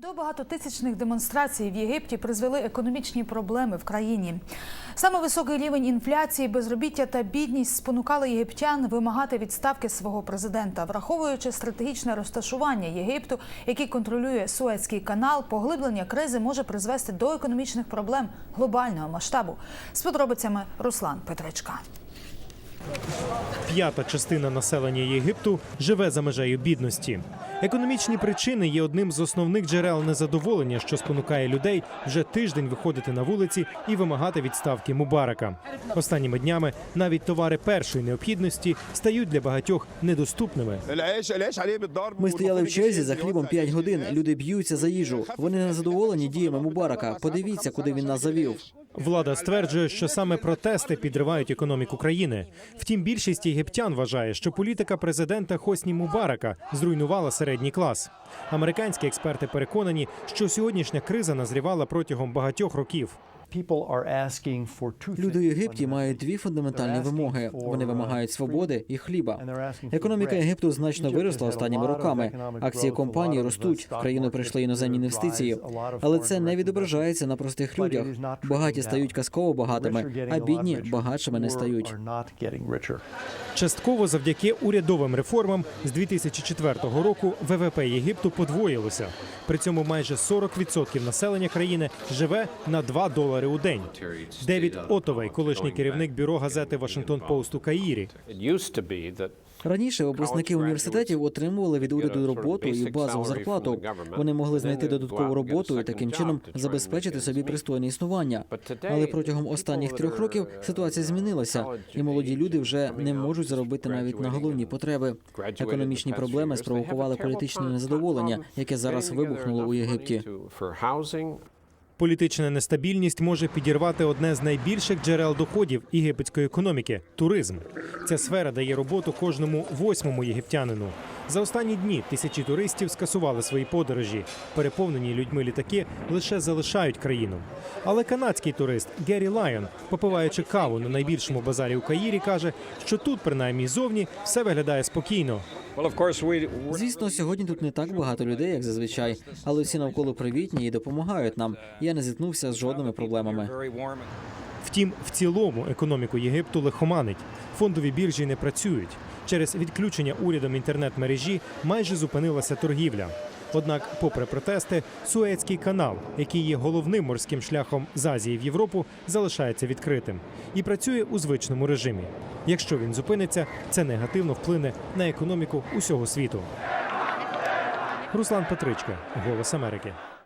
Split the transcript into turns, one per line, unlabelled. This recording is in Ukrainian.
До багатотисячних демонстрацій в Єгипті призвели економічні проблеми в країні. Саме високий рівень інфляції, безробіття та бідність спонукали єгиптян вимагати відставки свого президента, враховуючи стратегічне розташування Єгипту, який контролює Суецький канал, поглиблення кризи може призвести до економічних проблем глобального масштабу. З подробицями Руслан Петричка.
П'ята частина населення Єгипту живе за межею бідності. Економічні причини є одним з основних джерел незадоволення, що спонукає людей вже тиждень виходити на вулиці і вимагати відставки Мубарака. Останніми днями навіть товари першої необхідності стають для багатьох недоступними.
Ми стояли в черзі за хлібом 5 годин. Люди б'ються за їжу. Вони незадоволені діями Мубарака. Подивіться, куди він нас завів.
Влада стверджує, що саме протести підривають економіку країни. Втім, більшість єгиптян вважає, що політика президента Хосні Мубарака зруйнувала середній клас. Американські експерти переконані, що сьогоднішня криза назрівала протягом багатьох років.
Люди у Єгипті мають дві фундаментальні вимоги. Вони вимагають свободи і хліба. Економіка Єгипту значно виросла останніми роками. Акції компаній ростуть. В країну прийшли іноземні інвестиції, але це не відображається на простих людях. Багаті стають казково багатими, а бідні багатшими не стають.
Частково завдяки урядовим реформам з 2004 року ВВП Єгипту подвоїлося. При цьому майже 40% населення країни живе на 2 долари у день. Девід Отовей, колишній керівник бюро газети Вашингтон Пост у Каїрі.
Раніше випускники університетів отримували від уряду роботу і базову зарплату. Вони могли знайти додаткову роботу і таким чином забезпечити собі пристойне існування. Але протягом останніх трьох років ситуація змінилася, і молоді люди вже не можуть заробити навіть на головні потреби. Економічні проблеми спровокували політичне незадоволення, яке зараз вибухнуло у Єгипті.
Політична нестабільність може підірвати одне з найбільших джерел доходів єгипетської економіки туризм. Ця сфера дає роботу кожному восьмому єгиптянину. За останні дні тисячі туристів скасували свої подорожі. Переповнені людьми літаки лише залишають країну. Але канадський турист Геррі Лайон, попиваючи каву на найбільшому базарі у Каїрі, каже, що тут, принаймні зовні, все виглядає спокійно.
Звісно, сьогодні тут не так багато людей, як зазвичай, але всі навколо привітні і допомагають нам. Я не зіткнувся з жодними проблемами.
Втім, в цілому економіку Єгипту лихоманить. Фондові біржі не працюють. Через відключення урядом інтернет-мережі майже зупинилася торгівля. Однак, попри протести, Суецький канал, який є головним морським шляхом з Азії в Європу, залишається відкритим і працює у звичному режимі. Якщо він зупиниться, це негативно вплине на економіку усього світу. Руслан Петричка, Голос Америки.